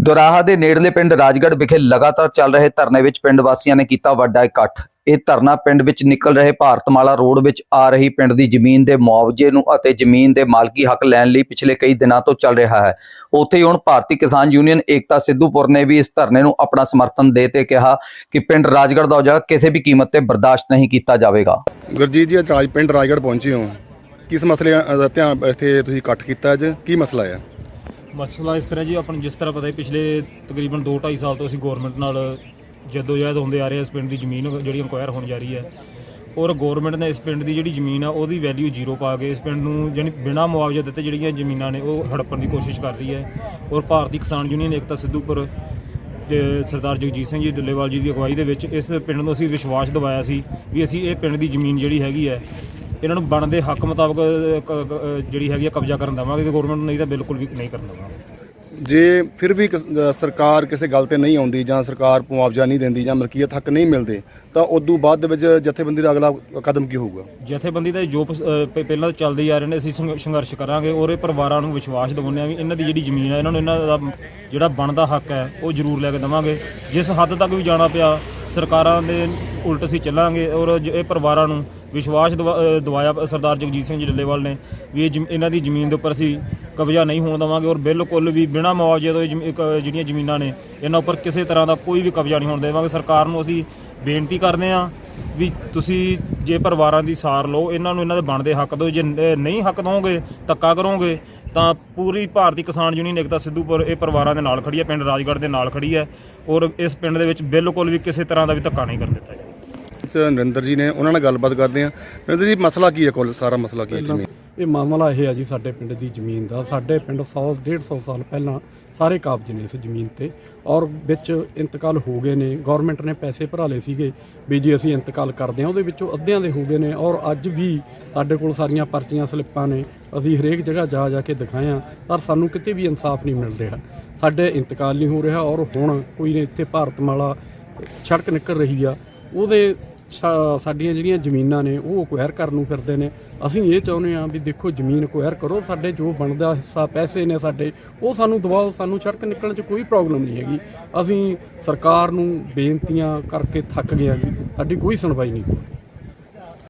ਦੁਰਾਹਾ ਦੇ ਨੇੜਲੇ ਪਿੰਡ ਰਾਜਗੜ੍ਹ ਵਿਖੇ ਲਗਾਤਾਰ ਚੱਲ ਰਹੇ ਧਰਨੇ ਵਿੱਚ ਪਿੰਡ ਵਾਸੀਆਂ ਨੇ ਕੀਤਾ ਵੱਡਾ ਇਕੱਠ। ਇਹ ਧਰਨਾ ਪਿੰਡ ਵਿੱਚ ਨਿਕਲ ਰਹੇ ਭਾਰਤਮਾਲਾ ਰੋਡ ਵਿੱਚ ਆ ਰਹੀ ਪਿੰਡ ਦੀ ਜ਼ਮੀਨ ਦੇ ਮੁਆਵਜ਼ੇ ਨੂੰ ਅਤੇ ਜ਼ਮੀਨ ਦੇ ਮਾਲਕੀ ਹੱਕ ਲੈਣ ਲਈ ਪਿਛਲੇ ਕਈ ਦਿਨਾਂ ਤੋਂ ਚੱਲ ਰਿਹਾ ਹੈ। ਉੱਥੇ ਹੀ ਹੁਣ ਭਾਰਤੀ ਕਿਸਾਨ ਯੂਨੀਅਨ ਏਕਤਾ ਸਿੱਧੂਪੁਰ ਨੇ ਵੀ ਇਸ ਧਰਨੇ ਨੂੰ ਆਪਣਾ ਸਮਰਥਨ ਦੇ ਤੇ ਕਿਹਾ ਕਿ ਪਿੰਡ ਰਾਜਗੜ੍ਹ ਦਾ ਉਜਾੜਾ ਕਿਸੇ ਵੀ ਕੀਮਤ ਤੇ ਬਰਦਾਸ਼ਤ ਨਹੀਂ ਕੀਤਾ ਜਾਵੇਗਾ। ਗੁਰਜੀਤ ਜੀ, ਅੱਜ ਰਾਜ ਪਿੰਡ ਰਾਜਗੜ੍ਹ ਪਹੁੰਚੇ ਹੋ। ਕਿਸ ਮਸਲੇ ਧਿਆਨ ਇੱਥੇ ਤੁਸੀਂ ਇਕੱਠ ਕੀਤਾ ਅੱਜ? ਕੀ ਮਸਲਾ ਹੈ ਮਸਲਾ ਇਸ ਤਰ੍ਹਾਂ ਜੀ, ਆਪਾਂ ਨੂੰ ਜਿਸ ਤਰ੍ਹਾਂ ਪਤਾ ਹੈ ਪਿਛਲੇ ਤਕਰੀਬਨ 2.5 ਸਾਲ ਤੋਂ ਅਸੀਂ ਗਵਰਨਮੈਂਟ ਨਾਲ ਜਦੋਜਹਿਦ ਹੁੰਦੇ ਆ ਰਹੇ ਹਾਂ ਇਸ ਪਿੰਡ ਦੀ ਜ਼ਮੀਨ ਜਿਹੜੀ ਇਨਕੁਆਇਰ ਹੋਣ ਜਾ ਰਹੀ ਹੈ। ਔਰ ਗਵਰਨਮੈਂਟ ਨੇ ਇਸ ਪਿੰਡ ਦੀ ਜਿਹੜੀ ਜ਼ਮੀਨ ਆ, ਉਹਦੀ ਵੈਲਿਊ ਜ਼ੀਰੋ ਪਾ ਕੇ ਇਸ ਪਿੰਡ ਨੂੰ ਜਾਣੀ ਬਿਨਾਂ ਮੁਆਵਜ਼ਾ ਦਿੱਤੇ ਜਿਹੜੀਆਂ ਜ਼ਮੀਨਾਂ ਨੇ, ਉਹ ਹੜੱਪਣ ਦੀ ਕੋਸ਼ਿਸ਼ ਕਰ ਰਹੀ ਹੈ। ਔਰ ਭਾਰਤੀ ਕਿਸਾਨ ਯੂਨੀਅਨ ਏਕਤਾ ਸਿੱਧੂਪੁਰ ਤੇ ਸਰਦਾਰ ਜਗਜੀਤ ਸਿੰਘ ਜੀ ਦੁੱਲੇਵਾਲ ਜੀ ਦੀ ਅਗਵਾਈ ਦੇ ਵਿੱਚ ਇਸ ਪਿੰਡ ਨੂੰ ਅਸੀਂ ਵਿਸ਼ਵਾਸ ਦਿਵਾਇਆ ਸੀ ਵੀ ਅਸੀਂ ਇਹ ਪਿੰਡ ਦੀ ਜ਼ਮੀਨ ਜਿਹੜੀ ਹੈਗੀ ਹੈ ਇਹਨਾਂ ਨੂੰ ਬਣਦੇ ਹੱਕ ਮੁਤਾਬਕ ਅ, ਕ- ਕ- ਜਿਹੜੀ ਹੈਗੀ ਆ ਕਬਜ਼ਾ ਕਰਨ ਦੇਵਾਂਗੇ ਕਿ ਗਵਰਨਮੈਂਟ ਨੂੰ ਨਹੀਂ ਤਾਂ ਬਿਲਕੁਲ ਵੀ ਨਹੀਂ ਕਰਨ ਦੇਵਾਂਗੇ। ਜੇ ਫਿਰ ਵੀ ਕਿਸ- ਅ, ਸਰਕਾਰ ਕਿਸੇ ਗੱਲ ਤੇ ਨਹੀਂ ਆਉਂਦੀ ਜਾਂ ਸਰਕਾਰ ਮੁਆਵਜ਼ਾ ਨਹੀਂ ਦਿੰਦੀ ਜਾਂ ਮਲਕੀਅਤ ਹੱਕ ਨਹੀਂ ਮਿਲਦੇ ਤਾਂ ਉਦੋਂ ਬਾਅਦ ਦੇ ਵਿੱਚ ਜਥੇਬੰਦੀ ਦਾ ਅਗਲਾ ਕਦਮ ਕੀ ਹੋਊਗਾ? ਜਥੇਬੰਦੀ ਦਾ ਜੋ ਪ- ਅ, ਪ- ਪਹਿਲਾਂ ਤੋਂ ਚੱਲਦੇ ਆ ਰਹੇ ਨੇ ਅਸੀਂ ਸੰਘ- ਸੰਘਰਸ਼ ਕਰਾਂਗੇ ਔਰ ਇਹ ਪਰਿਵਾਰਾਂ ਨੂੰ ਵਿਸ਼ਵਾਸ ਦਿਵਾਉਂਦੇ ਆ ਵੀ ਇਹਨਾਂ ਦੀ ਜਿਹੜੀ ਜ਼ਮੀਨ ਹੈ ਇਹਨਾਂ ਨੂੰ ਇਹਨਾਂ ਦਾ ਜਿਹੜਾ ਬਣਦਾ ਹੱਕ ਹੈ ਉਹ ਜ਼ਰੂਰ ਲੈ ਕੇ ਦੇਵਾਂਗੇ। ਜਿਸ ਹੱਦ ਤੱਕ ਵੀ ਜਾਣਾ ਪਿਆ ਸਰਕਾਰਾਂ ਦੇ ਉਲਟ ਅਸੀਂ ਚੱਲਾਂਗੇ ਔਰ ਜ- ਇਹ ਪਰਿਵਾਰਾਂ ਨੂੰ ਵਿਸ਼ਵਾਸ ਦਿਵਾ- ਅ, ਸਰਦਾਰ ਜਗਜੀਤ ਸਿੰਘ ਜੱਲੇਵਾਲ ਨੇ ਵੀ ਇਹ ਜ਼ਮ- ਇਹਨਾਂ ਦੀ ਜ਼ਮੀਨ ਦੇ ਉੱਪਰ ਅਸੀਂ ਕਬਜ਼ਾ ਨਹੀਂ ਹੋਣ ਦੇਵਾਂਗੇ ਔਰ ਬਿਲਕੁਲ ਵੀ ਬਿਨਾਂ ਮੁਆਵਜ਼ੇ ਤੋਂ ਜ਼ਮੀ- ਇੱਕ ਜਿਹੜੀਆਂ ਜ਼ਮੀਨਾਂ ਨੇ ਇਹਨਾਂ ਉੱਪਰ ਕਿਸੇ ਤਰ੍ਹਾਂ ਦਾ ਕੋਈ ਵੀ ਕਬਜ਼ਾ ਨਹੀਂ ਹੋਣ ਦੇਵਾਂਗੇ। ਸਰਕਾਰ ਨੂੰ ਅਸੀਂ ਬੇਨਤੀ ਕਰਦੇ ਹਾਂ ਵੀ ਤੁਸੀਂ ਜੇ ਪਰਿਵਾਰਾਂ ਦੀ ਸਾਰ ਲਓ ਇਹਨਾਂ ਨੂੰ ਇਹਨਾਂ ਦੇ ਬਣਦੇ ਹੱਕ ਦਿਓ। ਜੇ ਨਹੀਂ ਹੱਕ ਦੋਗੇ ਧੱਕਾ ਕਰੋਗੇ ਤਾਂ ਪੂਰੀ ਭਾਰਤੀ ਕਿਸਾਨ ਯੂਨੀਅਨ ਏਕਤਾ ਸਿੱਧੂਪੁਰ ਇਹ ਪਰਿਵਾਰਾਂ ਦੇ ਨਾਲ ਖੜੀ ਹੈ ਪਿੰਡ ਰਾਜਗੜ੍ਹ ਦੇ ਨਾਲ ਖੜੀ ਹੈ ਔਰ ਇਸ ਪਿੰਡ ਦੇ ਵਿੱਚ ਬਿਲਕੁਲ ਵੀ ਕਿਸੇ ਤਰ੍ਹਾਂ ਦਾ ਵੀ ਧੱਕਾ ਨਹੀਂ ਕਰ ਦਿੱਤਾ ਜਾਏਗਾ ਨਰਿੰਦਰ ਜੀ ਨੇ, ਉਹਨਾਂ ਨਾਲ ਗੱਲਬਾਤ ਕਰਦੇ ਆ ਨਰਿੰਦਰ ਜੀ, ਮਸਲਾ ਕੀ ਹੈ ਕੁੱਲ? ਸਾਰਾ ਮਸਲਾ ਕੀ ਹੈ ਜ਼ਮੀਨ ਇਹ ਮਾਮਲਾ ਇਹ ਹੈ ਜੀ, ਸਾਡੇ ਪਿੰਡ ਦੀ ਜ਼ਮੀਨ ਦਾ। ਸਾਡੇ ਪਿੰਡ 100 150 ਸਾਲ ਪਹਿਲਾਂ ਸਾਰੇ ਕਾਬਜ਼ ਨੇ ਇਸ ਜ਼ਮੀਨ ਤੇ ਔਰ ਵਿੱਚ ਇੰਤਕਾਲ ਹੋ ਗਏ ਨੇ। ਗਵਰਨਮੈਂਟ ਨੇ ਪੈਸੇ ਭਰਾ ਲਏ ਸੀਗੇ ਵੀ ਜੀ ਅਸੀਂ ਇੰਤਕਾਲ ਕਰਦੇ ਹਾਂ। ਉਹਦੇ ਵਿੱਚੋਂ ਅੱਧਿਆਂ ਦੇ ਹੋ ਗਏ ਨੇ ਔਰ ਅੱਜ ਵੀ ਸਾਡੇ ਕੋਲ ਸਾਰੀਆਂ ਪਰਚੀਆਂ, ਸਲਿੱਪਾਂ ਨੇ। ਅਸੀਂ ਹਰੇਕ ਜਗ੍ਹਾ ਜਾ ਜਾ ਕੇ ਦਿਖਾਇਆ ਪਰ ਸਾਨੂੰ ਕਿਤੇ ਵੀ ਇਨਸਾਫ ਨਹੀਂ ਮਿਲ ਰਿਹਾ। ਸਾਡੇ ਇੰਤਕਾਲ ਨਹੀਂ ਹੋ ਰਿਹਾ ਔਰ ਹੁਣ ਕੋਈ ਨੇ ਇੱਥੇ ਭਾਰਤਮਾਲਾ ਸੜਕ ਨਿਕਲ ਰਹੀ ਆ। ਉਹਦੇ ਸਾਡੀਆਂ ਜਿਹੜੀਆਂ ਜ਼ਮੀਨਾਂ ਨੇ, ਉਹ ਅਕਵਾਇਰ ਕਰਨ ਨੂੰ ਫਿਰਦੇ ਨੇ। ਅਸੀਂ ਇਹ ਚਾਹੁੰਦੇ ਹਾਂ ਵੀ ਦੇਖੋ, ਜ਼ਮੀਨ ਅਕਵਾਇਰ ਕਰੋ। ਸਾਡੇ ਜੋ ਬਣਦਾ ਹਿੱਸਾ, ਪੈਸੇ ਨੇ ਸਾਡੇ, ਉਹ ਸਾਨੂੰ ਦਵਾਓ। ਸਾਨੂੰ ਸੜਕ ਨਿਕਲਣ 'ਚ ਕੋਈ ਪ੍ਰੋਬਲਮ ਨਹੀਂ ਹੈਗੀ। ਅਸੀਂ ਸਰਕਾਰ ਨੂੰ ਬੇਨਤੀਆਂ ਕਰਕੇ ਥੱਕ ਗਏ ਹਾਂ ਜੀ। ਸਾਡੀ ਕੋਈ ਸੁਣਵਾਈ ਨਹੀਂ